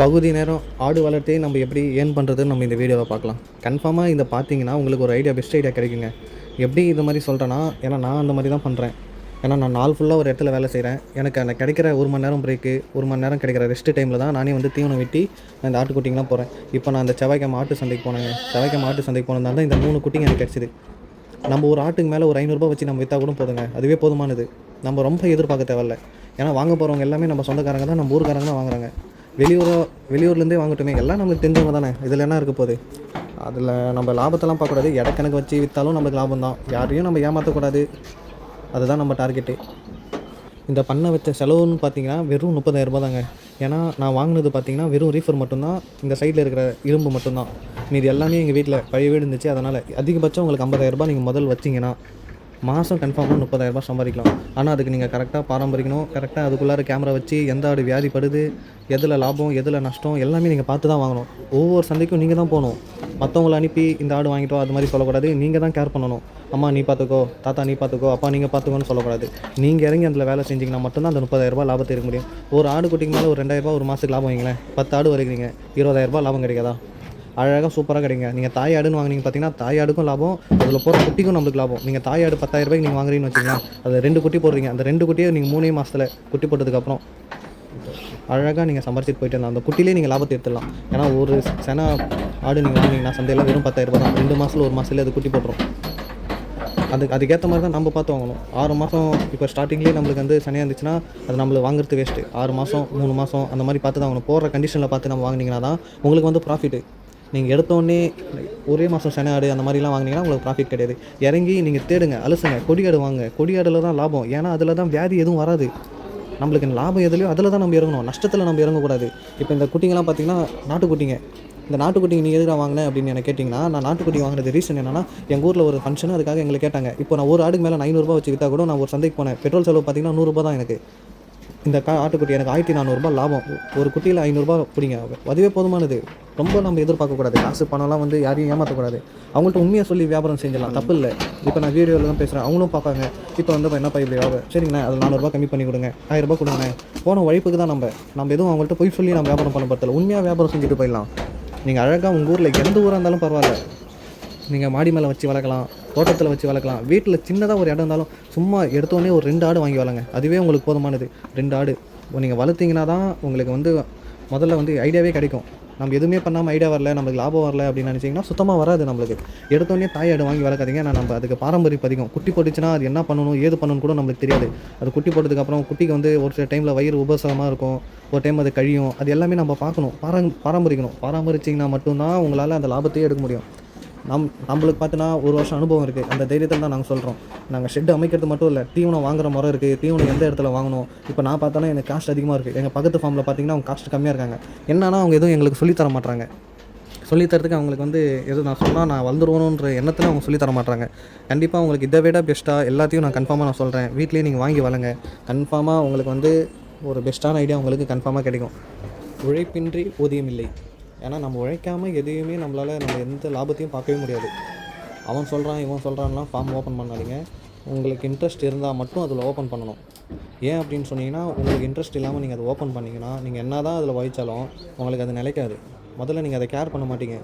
பகுதி நேரம் ஆடு வளர்த்தே நம்ம எப்படி ஏர்ன் பண்ணுறதுன்னு நம்ம இந்த வீடியோவை பார்க்கலாம். கன்ஃபார்மாக இதை பார்த்தீங்கன்னா உங்களுக்கு ஒரு ஐடியா பெஸ்ட் ஐடியா கிடைக்குங்க. எப்படி இந்த மாதிரி சொல்கிறேன்னா ஏன்னா நான் அந்த மாதிரி தான் பண்ணுறேன் ஏன்னா நான் நாள் ஃபுல்லாக ஒரு இடத்துல வேலை செய்கிறேன் எனக்கு அந்த கிடைக்கிற ஒரு மணி நேரம் பிரேக்கு ஒரு மணி நேரம் கிடைக்கிற ரெஸ்ட் டைமில் தான் நானே வந்து தீவனம் வெட்டி நான் இந்த ஆட்டுக்குட்டிங்கெலாம் போகிறேன் இப்போ நான் அந்த செவ்வாய்க்கு மாட்டு சந்தைக்கு போனேங்க. செவ்வாய்க்கா மாட்டு சந்தைக்கு போனதால தான் இந்த மூணு குட்டிங்க எனக்கு கிடச்சிது. நம்ம ஒரு ஆட்டுக்கு மேலே ஒரு ஐநூறுரூபா வச்சு நம்ம விற்றா கூட போதுங்க. அதுவே போதுமானது. நம்ம ரொம்ப எதிர்பார்க்க தேவையில்ல. ஏன்னா வாங்க போகிறவங்க எல்லாமே நம்ம சொந்தக்காரங்க தான் நம்ம ஊருக்காரங்க தான் வாங்குறாங்க. வெளியூரோ வெளியூர்லேருந்தே வாங்கட்டுமே. எல்லாம் நம்மளுக்கு தெரிஞ்சவங்க தானே. இதில் என்ன இருக்க போகுது? அதில் நம்ம லாபத்தெல்லாம் பார்க்கக்கூடாது. இடக்கணக்கு வச்சு விற்றாலும் நம்மளுக்கு லாபம் தான். யாரையும் நம்ம ஏமாற்றக்கூடாது அதுதான் நம்ம டார்கெட்டு. இந்த பண்ண வச்ச செலவுன்னு பார்த்தீங்கன்னா வெறும் முப்பதாயிரரூபா தாங்க ஏன்னா நான் வாங்கினது பார்த்தீங்கன்னா வெறும் ரீஃபர் மட்டும்தான். இந்த சைடில் இருக்கிற இரும்பு மட்டும்தான். மீதி எல்லாமே எங்கள் வீட்டில் பழைய வீடு இருந்துச்சு. அதனால் அதிகபட்சம் உங்களுக்கு ஐம்பதாயிரரூபா நீங்கள் முதல் வச்சிங்கன்னா மாதம் கன்ஃபார்மாக முப்பதாயிரரூபா சம்பாதிக்கலாம். ஆனால் அதுக்கு நீங்கள் கரெக்டாக பாரம்பரிக்கணும் கரெக்டாக அதுக்குள்ளார கேமரா வச்சு எந்த ஆடு வியாதிப்படுது எதில் லாபம் எதில் நஷ்டம் எல்லாமே நீங்கள் பார்த்து தான் வாங்கணும். ஒவ்வொரு சந்தைக்கும் நீங்கள் தான் போகணும். மற்றவங்கள அனுப்பி இந்த ஆடு வாங்கிட்டோம் அது மாதிரி சொல்லக்கூடாது. நீங்கள் தான் கேர் பண்ணணும். அம்மா நீ பார்த்துக்கோ தாத்தா நீ பார்த்துக்கோ அப்பா நீங்கள் பார்த்துக்கோன்னு சொல்லக்கூடாது. நீங்கள் இறங்கி அதில் வேலை செஞ்சிங்கன்னா மட்டும்தான் அந்த முப்பதாயிரரூபா லாபத்தை இருக்க முடியும். ஒரு ஆடு குட்டிக்கு மேலே ஒரு ரெண்டாயிரரூபா ஒரு மாதத்துக்கு லாபம் வைங்களேன். பத்து ஆடு வரைக்கிறீங்க இருபதாயிரரூபா லாபம் கிடைக்காதா? அழகாக சூப்பராக கிடைங்க. நீங்கள் தாய் ஆடுன்னு வாங்குனீங்க பார்த்தீங்கன்னா தாய் ஆடுக்கும் லாபம் அதில் போகிற குட்டிக்கும் நம்மளுக்கு லாபம். நீங்கள் தாய் ஆடு பத்தாயிரம் ரூபாய்க்கு நீங்கள் வாங்குறீங்கன்னு வச்சுக்கலாம் அது ரெண்டு குட்டி போடுறீங்க. அந்த ரெண்டு குட்டியை நீங்கள் மூணே மாதத்தில் குட்டி போட்டதுக்கப்புறம் அழகாக நீங்கள் சம்பாரிச்சிட்டு போயிட்டு அந்த குட்டிலே நீங்கள் லாபத்தை எடுத்துடலாம். ஏன்னா ஒரு சென ஆடு நீங்கள் வாங்கினீங்கன்னா சந்தையில் வெறும் பத்தாயிரம் ரூபாய் தான். ரெண்டு மாதத்தில் ஒரு மாதத்துல அது குட்டி போட்டுரும். அதுக்கு அதுக்கேற்ற மாதிரி தான் நம்ம பார்த்து வாங்கணும். ஆறு மாதம் இப்போ ஸ்டார்டிங்லேயே நம்மளுக்கு வந்து சனியாக இருந்துச்சுன்னா அது நம்மளுக்கு வாங்குறது வேஸ்ட்டு ஆறு மாதம் மூணு மாதம் அந்த மாதிரி பார்த்து தான் வாங்கணும். போடுற கண்டிஷனில் பார்த்து நம்ம வாங்கினீங்கன்னா தான் உங்களுக்கு வந்து ப்ராஃபிட்டு நீங்கள் எடுத்தோடனே ஒரே மாதம் செனாடு ஆடு அந்த மாதிரிலாம் வாங்கினீங்கன்னா உங்களுக்கு ப்ராஃபிட் கிடையாது. இறங்கி நீங்கள் தேடுங்க அலசுங்க கொடியாடு வாங்க. கொடியாடில் தான் லாபம். ஏன்னா அதில் தான் வியாதி எதுவும் வராது. நம்மளுக்கு லாபம் எதுலையோ அதில் தான் நம்ம இறங்கணும். நஷ்டத்தில் நம்ம இறங்கக்கூடாது. இப்போ இந்த குட்டிங்கெல்லாம் பார்த்தீங்கன்னா நாட்டுக்குட்டிங்க. இந்த நாட்டுக்குட்டிங்க நீ எதுக்காக வாங்கினேன் அப்படின்னு என்ன கேட்டிங்கன்னா நான் நாட்டுக்குட்டி வாங்கினது ரீசன் என்னன்னா எங்கள் ஊரில் ஒரு ஃபங்க்ஷன் அதுக்காக எங்களை கேட்டாங்க. இப்போ நான் ஒரு ஆடுக்கு மேலே ஐநூறுரூபா வச்சு விற்றா கூட நான் ஒரு சந்தைக்கு போனேன். பெட்ரோல் செலவு பார்த்தீங்கன்னா நூறுரூபா தான் எனக்கு. இந்த கா ஆட்டுக்குட்டி எனக்கு ஆயிரத்தி நானூறுரூபா லாபம். ஒரு குட்டியில் ஐநூறுரூபா பிடிங்க. அதுவே போதுமானது. ரொம்ப நம்ம எதிர்பார்க்கக்கூடாது. காசு பணம்லாம் வந்து யாரையும் ஏமாற்றக்கூடாது அவங்கள்ட்ட உண்மையாக சொல்லி வியாபாரம் செஞ்சிடலாம். தப்பு இல்லை. இப்போ நான் வீடியோவில் தான் பேசுகிறேன் அவங்களும் பார்ப்பாங்க. இப்போ வந்து என்னப்பா இப்படி வியாபாரம் சரிங்கண்ணா அது நானூறுரூவா கம்மி பண்ணி கொடுங்க. ஆயிரரூபா கொடுங்க போன உழைப்புக்கு தான் நம்ம நம்ம எதுவும் அவங்கள்ட்ட போய் சொல்லி நம்ம வியாபாரம் பண்ண பத்தல. உண்மையாக வியாபாரம் செஞ்சுட்டு போயிடலாம். நீங்கள் அழகாக உங்கள் ஊரில் எந்த ஊராக இருந்தாலும் பரவாயில்ல. நீங்கள் மாடி மேலே வச்சு வளர்க்கலாம் தோட்டத்தில் வச்சு வளர்க்கலாம். வீட்டில் சின்னதாக ஒரு இடம் இருந்தாலும் சும்மா எடுத்தோடனே ஒரு ரெண்டு ஆடு வாங்கி வளங்க அதுவே உங்களுக்கு போதுமானது. ரெண்டு ஆடு. நீங்கள் வளர்த்தீங்கன்னா தான் உங்களுக்கு வந்து முதல்ல வந்து ஐடியாவே கிடைக்கும். நம்ம எதுவுமே பண்ணாமல் ஐடியா வரல நம்மளுக்கு லாபம் வரல அப்படின்னு நினச்சிங்கன்னா சுத்தமாக வராது நம்மளுக்கு. எடுத்தோடனே தாய் ஆடு வாங்கி வளர்க்காதீங்க. நான் நம்ம அதுக்கு பாரம்பரிய பதிகம் குட்டி போட்டுச்சுன்னா அது என்ன பண்ணணும் ஏது பண்ணணும் கூட நம்மளுக்கு தெரியாது. அது குட்டி போட்டதுக்கப்புறம் குட்டிக்கு வந்து ஒரு சில டைமில் வயிறு உபசரமாக இருக்கும். ஒரு டைம் அது கழியும். அது எல்லாமே நம்ம பார்க்கணும். பாரம் பாரம்பரிக்கணும். பாரம்பரிச்சிங்கன்னா மட்டும்தான் உங்களால் அந்த லாபத்தையே எடுக்க முடியும். நம் நம்மளுக்கு பார்த்தீங்கன்னா ஒரு வருஷம் அனுபவம் இருக்குது அந்த தைரியத்தில் தான் நாங்கள் சொல்கிறோம் நாங்கள் ஷெட் அமைக்கிறது மட்டும் இல்லை தீவனம் வாங்குற முறை இருக்குது தீவனம் எந்த இடத்துல வாங்கணும்? இப்போ நான் பார்த்தோன்னா எனக்கு காஸ்ட் அதிகமாக இருக்குது எங்கள் பக்கத்து ஃபார்மில் பார்த்தீங்கன்னா அவங்க காஸ்ட் கம்மியாக இருக்காங்க. என்னன்னா அவங்க எதுவும் எங்களுக்கு சொல்லித் தர சொல்லித்தரத்துக்கு அவங்களுக்கு வந்து எது நான் சொன்னால் நான் வந்துடுவோன்ற எண்ணத்தில் அவங்க சொல்லித் தர கண்டிப்பாக உங்களுக்கு இதை விட பெஸ்ட்டாக எல்லாத்தையும் நான் கன்ஃபார்மாக நான் சொல்கிறேன் வீட்லேயே நீங்கள் வாங்கி வளங்க கன்ஃபார்மாக உங்களுக்கு வந்து ஒரு பெஸ்ட்டான ஐடியா உங்களுக்கு கன்ஃபார்மாக கிடைக்கும். உழைப்பின்றி ஊதியம் இல்லை. ஏன்னா நம்ம உழைக்காமல் எதையுமே நம்மளால் நம்ம எந்த லாபத்தையும் பார்க்கவே முடியாது. அவன் சொல்கிறான் இவன் சொல்கிறான்லாம் ஃபார்ம் ஓப்பன் பண்ணாதீங்க. உங்களுக்கு இன்ட்ரெஸ்ட் இருந்தால் மட்டும் அதில் ஓப்பன் பண்ணணும். ஏன் அப்படின்னு சொன்னீங்கன்னா உங்களுக்கு இன்ட்ரெஸ்ட் இல்லாமல் நீங்கள் அதை ஓப்பன் பண்ணிங்கன்னா நீங்கள் என்ன தான் அதில் வகிச்சாலும் உங்களுக்கு அது நிலைக்காது. முதல்ல நீங்கள் அதை கேர் பண்ண மாட்டீங்க.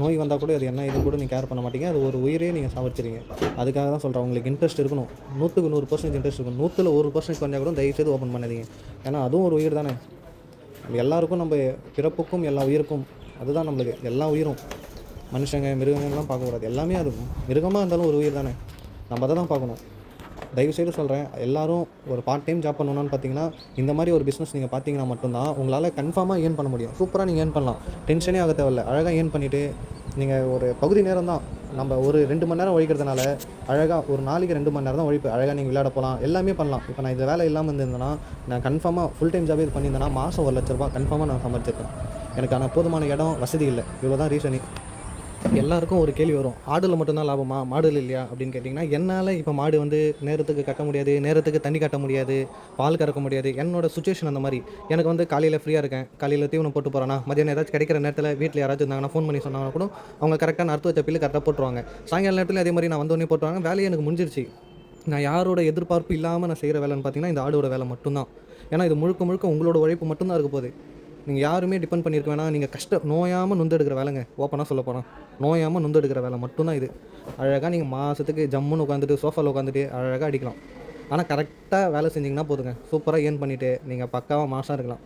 நோய் வந்தால் கூட அது என்ன இது கூட நீங்கள் கேர் பண்ண மாட்டீங்க. அது ஒரு உயிரே நீங்கள் சாவடிச்சிருங்க அதுக்காக தான் சொல்கிறேன் உங்களுக்கு இன்ட்ரெஸ்ட் இருக்கணும். நூற்றுக்கு நூறு பர்சன்ட் இன்ட்ரெஸ்ட் இருக்கணும். நூற்றில் ஒரு பர்சன்ட் கொஞ்சம் கூட தயவுசெய்து ஓப்பன் பண்ணாதீங்க. ஏன்னா அதுவும் ஒரு உயிர் தானே. நம்ம எல்லாருக்கும் நம்ம பிறப்புக்கும் எல்லா உயிருக்கும் அதுதான் நம்மளுக்கு. எல்லா உயிரும். மனுஷங்க மிருகங்கள்லாம் பார்க்கக்கூடாது எல்லாமே அது மிருகமாக இருந்தாலும் ஒரு உயிர் தானே. நம்ம அதை தான் பார்க்கணும். தயவுசெய்து சொல்கிறேன் எல்லாரும் ஒரு பார்ட் டைம் ஜாப் பண்ணணும்னு பார்த்தீங்கன்னா இந்த மாதிரி ஒரு பிஸ்னஸ் நீங்கள் பார்த்தீங்கன்னா மட்டும்தான் உங்களால் கன்ஃபார்மாக ஏர்ன் பண்ண முடியும். சூப்பராக நீங்கள் ஏர்ன் பண்ணலாம். டென்ஷனே ஆக தேவையில்ல. அழகாக ஏர்ன் பண்ணிவிட்டு நீங்கள் ஒரு பகுதி நேரம் தான் நம்ம ஒரு ரெண்டு மணி நேரம் உழைக்கிறதுனால அழகாக ஒரு நாளைக்கு ரெண்டு மணி நேரம் தான் உழைப்பு அழகாக நீங்கள் விளையாட போகலாம் எல்லாமே பண்ணலாம். இப்போ நான் இந்த வேலை இல்லாமல் இருந்திருந்தேன்னா நான் கன்ஃபார்மாக ஃபுல் டைம் ஜாபே இது பண்ணியிருந்தேன்னா மாதம் ஒரு லட்ச ரூபா கன்ஃபார்மாக நான் சம்பாதிச்சிருப்பேன். எனக்கு ஆனால் போதுமான இடம் வசதி இல்லை. இவ்வளோ தான் ரீசனே எல்லாருக்கும் ஒரு கேள்வி வரும். ஆடுல மட்டும்தான் லாபமா? மாடுல இல்லையா? அப்படின்னு கேட்டிங்கன்னா என்னால் இப்போ மாடு வந்து நேரத்துக்கு கட்ட முடியாது நேரத்துக்கு தண்ணி கட்ட முடியாது பால் கறக்க முடியாது. என்னோட சுச்சுவேஷன் அந்த மாதிரி. எனக்கு வந்து காலையில் ஃப்ரீயாக இருக்கேன். காலையில் தீவனம் போட்டு போகிறேன்னா மதியானம் ஏதாச்சும் கிடைக்கிற நேரத்தில் வீட்டில் யாராச்சும் இருந்தாங்கன்னா ஃபோன் பண்ணி சொன்னாங்கன்னா கூட அவங்க கரெக்டாக நறுத்து வச்ச பில்லு கரெக்டாக போட்டுருவாங்க. சாயங்கால நேரத்தில் அதே மாதிரி நான் வந்தோடனே போட்டுருவாங்க. வேலையை எனக்கு முடிஞ்சிருச்சு. நான் யாரோட எதிர்பார்ப்பு இல்லாமல் நான் செய்கிற வேலைன்னு பார்த்தீங்கன்னா இந்த ஆடோட வேலை மட்டும்தான். ஏன்னா இது முழுக்க முழுக்க உங்களோட உழைப்பு மட்டும்தான் இருக்க போகுது. நீங்கள் யாருமே டிபெண்ட் பண்ணியிருக்க வேணாம். நீங்கள் கஷ்டம் நோயாமல் நொந்தெடுக்கிற வேலைங்க. ஓப்பனாக சொல்ல போனால் நோயாமல் நொந்தெடுக்கிற வேலை மட்டும்தான் இது. அழகாக நீங்கள் மாதத்துக்கு ஜம்முன்னு உட்காந்துட்டு சோஃபாவில் உட்காந்துட்டு அழகாக அடிக்கலாம். ஆனால் கரெக்டாக வேலை செஞ்சிங்கன்னா போதுங்க. சூப்பராக ஏர்ன் பண்ணிவிட்டு நீங்கள் பக்காவாக மாசாக இருக்கலாம்.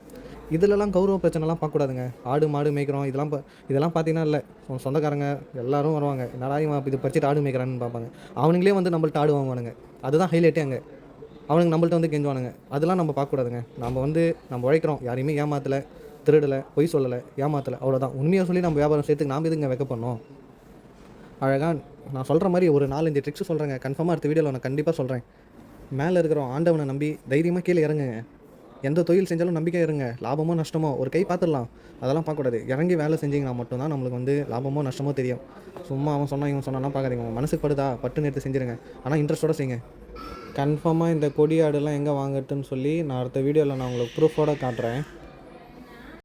இதிலலாம் கௌரவ பிரச்சனைலாம் பார்க்கக்கூடாதுங்க ஆடு மாடு மேய்க்கிறோம். இதெல்லாம் இதெல்லாம் பார்த்தீங்கன்னா இல்லை. சொந்தக்காரங்க எல்லாரும் வருவாங்க. என்னடா இவன் இது படிச்சுட்டு ஆடு மேய்க்கிறான்னு பார்ப்பாங்க. அவனுங்களே வந்து நம்மள்ட்ட ஆடு வாங்குவானுங்க. அதுதான் ஹைலைட்டே அங்கே. அவனுங்க நம்மள்ட்ட வந்து கெஞ்சுவானுங்க. அதெல்லாம் நம்ம பார்க்கக்கூடாதுங்க நம்ம வந்து நம்ம உழைக்கிறோம். யாரையுமே ஏமாத்தலை. திருடலை பொய் சொல்லலை ஏமாத்தலை அவ்வளோதான் உண்மையாக சொல்லி நம்ம வியாபாரம் செய்யறதுக்கு நாம் எதுங்க வைக்க பண்ணோம் அழகாக நான் சொல்கிற மாதிரி ஒரு நாலஞ்சு ட்ரிக்ஸ் சொல்கிறேங்க கன்ஃபார்மாக அடுத்த வீடியோவில் நான் கண்டிப்பாக சொல்கிறேன் மேலே இருக்கிறோம் ஆண்டவனை நம்பி தைரியமாக கீழே இறங்குங்க. எந்த தொழில் செஞ்சாலும் நம்பிக்கை இருங்க. லாபமோ நஷ்டமோ ஒரு கை பார்த்துடலாம். அதெல்லாம் பார்க்கக்கூடாது. இறங்கி வேலை செஞ்சிங்கன்னா மட்டும்தான் நம்மளுக்கு வந்து லாபமோ நஷ்டமோ தெரியும். சும்மா அவன் சொன்னான் இவன் சொன்னாலாம் பார்க்காதீங்க. உங்கள் மனசுக்கு படுதா? பட்டுன்னு எடுத்து செஞ்சிருங்க. ஆனால் இன்ட்ரெஸ்ட்டோட செய்யுங்க. கன்ஃபார்மாக இந்த கொடி ஆடுலாம் எங்கே வாங்கட்டுன்னு சொல்லி நான் அடுத்த வீடியோவில் நான் உங்களுக்கு ப்ரூஃபோட காட்டுறேன்.